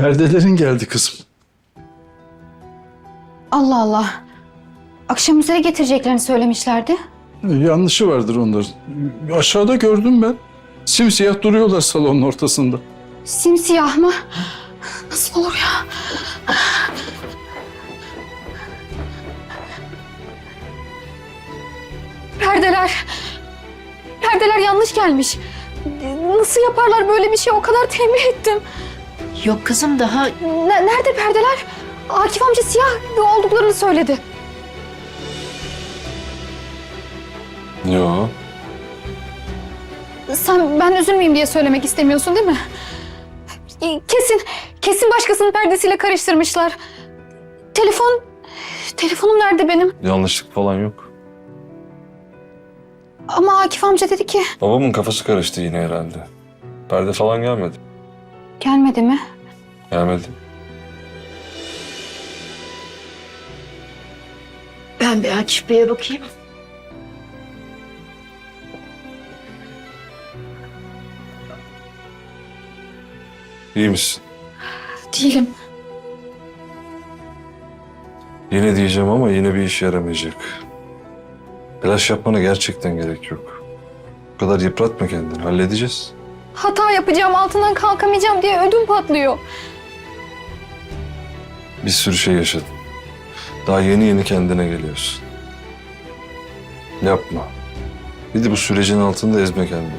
Perdelerin geldi kızım. Allah Allah. Akşam üzere getireceklerini söylemişlerdi. E, Yanlışı vardır onların. Aşağıda gördüm ben. Simsiyah duruyorlar salonun ortasında. Simsiyah mı? Nasıl olur ya? Perdeler. Perdeler yanlış gelmiş. Nasıl yaparlar böyle bir şey? O kadar tembih ettim. Yok kızım daha Ne- nerede perdeler? Akif amca siyah olduklarını söyledi. Yo. Sen ben üzülmeyeyim diye söylemek istemiyorsun değil mi? Kesin, kesin başkasının perdesiyle karıştırmışlar. Telefon, telefonum nerede benim? Yanlışlık falan yok. Ama Akif amca dedi ki Babamın kafası karıştı yine herhalde. Perde falan gelmedi. gelmedi mi? Gelmedi. ben bir Akif Bey'e bakayım. İyi misin? Değilim. Yine diyeceğim ama yine bir işe yaramayacak. Telaş yapmana gerçekten gerek yok. Bu kadar yıpratma kendini. Halledeceğiz. Hata yapacağım, altından kalkamayacağım diye ödüm patlıyor. Bir sürü şey yaşadın. Daha yeni yeni kendine geliyorsun. Yapma. Bir de bu sürecin altında ezme kendini.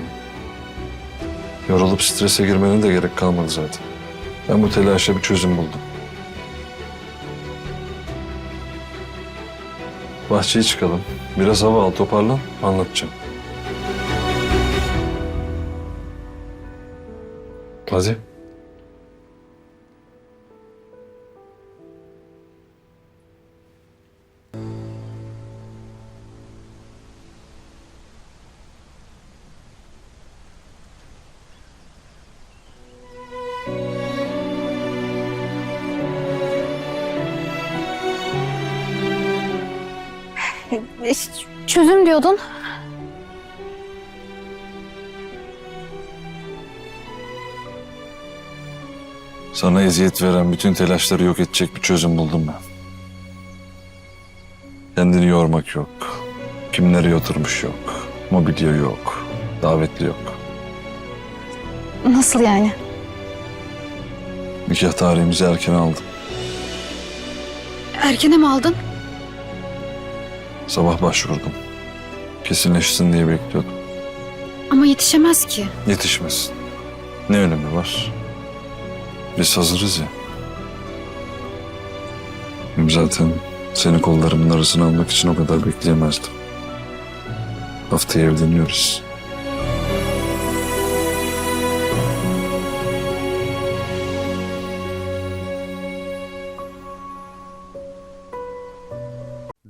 Yorulup strese girmenin de gerek kalmadı zaten. Ben bu telaşa bir çözüm buldum. Bahçeye çıkalım. Biraz hava al, toparlan. Anlatacağım. Hadi. E, Çözüm diyordun. Sana eziyet veren bütün telaşları yok edecek bir çözüm buldum ben. Kendini yormak yok. Kim nereye oturmuş yok. Mobilya yok. Davetli yok. Nasıl yani? Nikah tarihimizi erken aldım. Erkene mi aldın? Sabah başvurdum. Kesinleşsin diye bekliyordum. Ama yetişemez ki. Yetişmesin. Ne önemi var? Biz hazırız ya. Hem zaten seni kollarımın arasına almak için o kadar bekleyemezdim. Haftaya evleniyoruz.